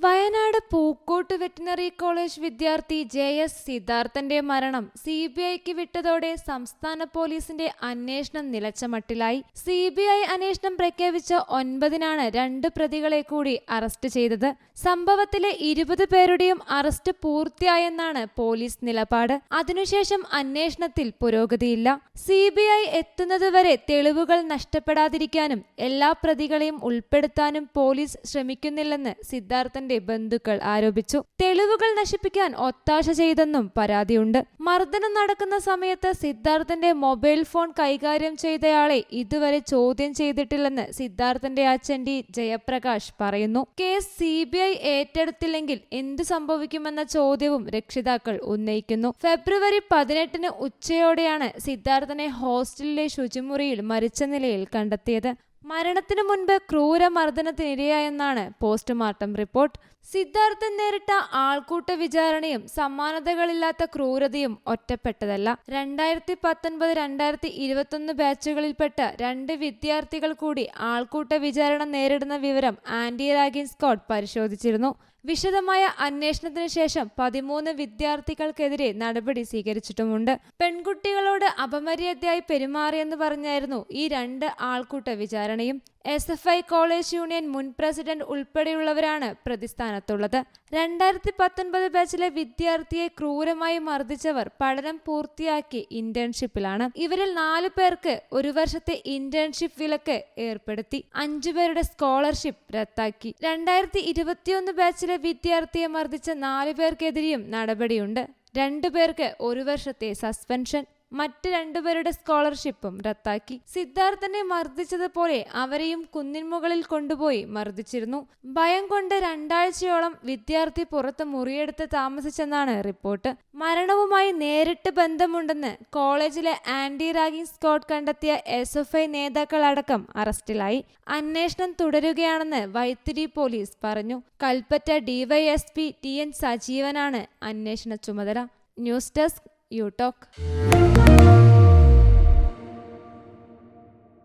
Wayanad Pookode veterinary college വിദ്യാർത്ഥി J S സിദ്ധാർത്ഥന്റെ മരണം സി ബി ഐക്ക് വിട്ടതോടെ സംസ്ഥാന പോലീസിന്റെ അന്വേഷണം നിലച്ച മട്ടിലായി സി ബി ഐ അന്വേഷണം പ്രഖ്യാപിച്ച ഒൻപതിനാണ് രണ്ട് പ്രതികളെ കൂടി അറസ്റ്റ് ചെയ്തത്. സംഭവത്തിലെ ഇരുപത് പേരുടെയും അറസ്റ്റ് പൂർത്തിയായെന്നാണ് പോലീസ് നിലപാട്. അതിനുശേഷം അന്വേഷണത്തിൽ പുരോഗതിയില്ല. സി ബി ഐ എത്തുന്നതുവരെ തെളിവുകൾ നഷ്ടപ്പെടാതിരിക്കാനും എല്ലാ പ്രതികളെയും ഉൾപ്പെടുത്താനും പോലീസ് ശ്രമിക്കുന്നില്ലെന്ന് സിദ്ധാർത്ഥന്റെ ബന്ധുക്കൾ ആരോപിച്ചു. തെളിവുകൾ നശിപ്പിക്കാൻ ഒത്താശ ചെയ്തെന്നും പരാതിയുണ്ട്. മർദ്ദനം നടക്കുന്ന സമയത്ത് സിദ്ധാർത്ഥന്റെ മൊബൈൽ ഫോൺ കൈകാര്യം ചെയ്തയാളെ ഇതുവരെ ചോദ്യം ചെയ്തിട്ടില്ലെന്ന് സിദ്ധാർത്ഥന്റെ അച്ഛൻ ഡി ജയപ്രകാശ് പറയുന്നു. കേസ് സി ബി ഐ ഏറ്റെടുത്തില്ലെങ്കിൽ എന്ത് സംഭവിക്കുമെന്ന ചോദ്യവും രക്ഷിതാക്കൾ ഉന്നയിക്കുന്നു. ഫെബ്രുവരി പതിനെട്ടിന് ഉച്ചയോടെയാണ് സിദ്ധാർത്ഥനെ ഹോസ്റ്റലിലെ ശുചിമുറിയിൽ മരിച്ച നിലയിൽ കണ്ടെത്തിയത്. മരണത്തിനു മുൻപ് ക്രൂരമർദ്ദനത്തിനിരയായെന്നാണ് പോസ്റ്റ്മോർട്ടം റിപ്പോർട്ട്. സിദ്ധാർത്ഥൻ നേരിട്ട ആൾക്കൂട്ട വിചാരണയും സമാനതകളില്ലാത്ത ക്രൂരതയും ഒറ്റപ്പെട്ടതല്ല. രണ്ടായിരത്തി പത്തൊൻപത് രണ്ടായിരത്തി ഇരുപത്തൊന്ന് ബാച്ചുകളിൽപ്പെട്ട രണ്ട് വിദ്യാർത്ഥികൾ കൂടി ആൾക്കൂട്ട വിചാരണ നേരിടുന്ന വിവരം ആന്റി റാഗിൻ സ്കോട്ട് പരിശോധിച്ചിരുന്നു. വിശദമായ അന്വേഷണത്തിന് ശേഷം പതിമൂന്ന് വിദ്യാർത്ഥികൾക്കെതിരെ നടപടി സ്വീകരിച്ചിട്ടുമുണ്ട്. പെൺകുട്ടികളോട് അപമര്യാദയായി പെരുമാറിയെന്ന് പറഞ്ഞായിരുന്നു ഈ രണ്ട് ആൾക്കൂട്ട വിചാരണയും. S F I college union മുൻ പ്രസിഡന്റ് ഉൾപ്പെടെയുള്ളവരാണ് പ്രതിസ്ഥാനത്തുള്ളത്. രണ്ടായിരത്തി പത്തൊൻപത് ബാച്ചിലെ വിദ്യാർത്ഥിയെ ക്രൂരമായി മർദ്ദിച്ചവർ പഠനം പൂർത്തിയാക്കി ഇന്റേൺഷിപ്പിലാണ്. ഇവരിൽ നാലു പേർക്ക് ഒരു വർഷത്തെ ഇന്റേൺഷിപ്പ് വിലക്ക് ഏർപ്പെടുത്തി. അഞ്ചുപേരുടെ സ്കോളർഷിപ്പ് റദ്ദാക്കി. രണ്ടായിരത്തി ഇരുപത്തിയൊന്ന് ബാച്ചിലെ വിദ്യാർത്ഥിയെ മർദ്ദിച്ച നാലു പേർക്കെതിരെയും നടപടിയുണ്ട്. രണ്ടുപേർക്ക് ഒരു വർഷത്തെ സസ്പെൻഷൻ മറ്റ് രണ്ടുപേരുടെ സ്കോളർഷിപ്പും റദ്ദാക്കി. സിദ്ധാർത്ഥനെ മർദ്ദിച്ചതുപോലെ അവരെയും കുന്നിൻമുകളിൽ കൊണ്ടുപോയി മർദ്ദിച്ചിരുന്നു. ഭയം കൊണ്ട് രണ്ടാഴ്ചയോളം വിദ്യാർത്ഥി പുറത്ത് മുറിയെടുത്ത് താമസിച്ചെന്നാണ് റിപ്പോർട്ട്. മരണവുമായി നേരിട്ട് ബന്ധമുണ്ടെന്ന് കോളേജിലെ ആന്റി റാഗിംഗ് സ്ക്വാഡ് കണ്ടെത്തിയ എസ് എഫ് ഐ നേതാക്കളടക്കം അറസ്റ്റിലായി. അന്വേഷണം തുടരുകയാണെന്ന് വൈത്തിരി പോലീസ് പറഞ്ഞു. കൽപ്പറ്റ ഡിവൈഎസ്പി ടി എൻ സജീവനാണ് അന്വേഷണ ചുമതല. News desk you talk.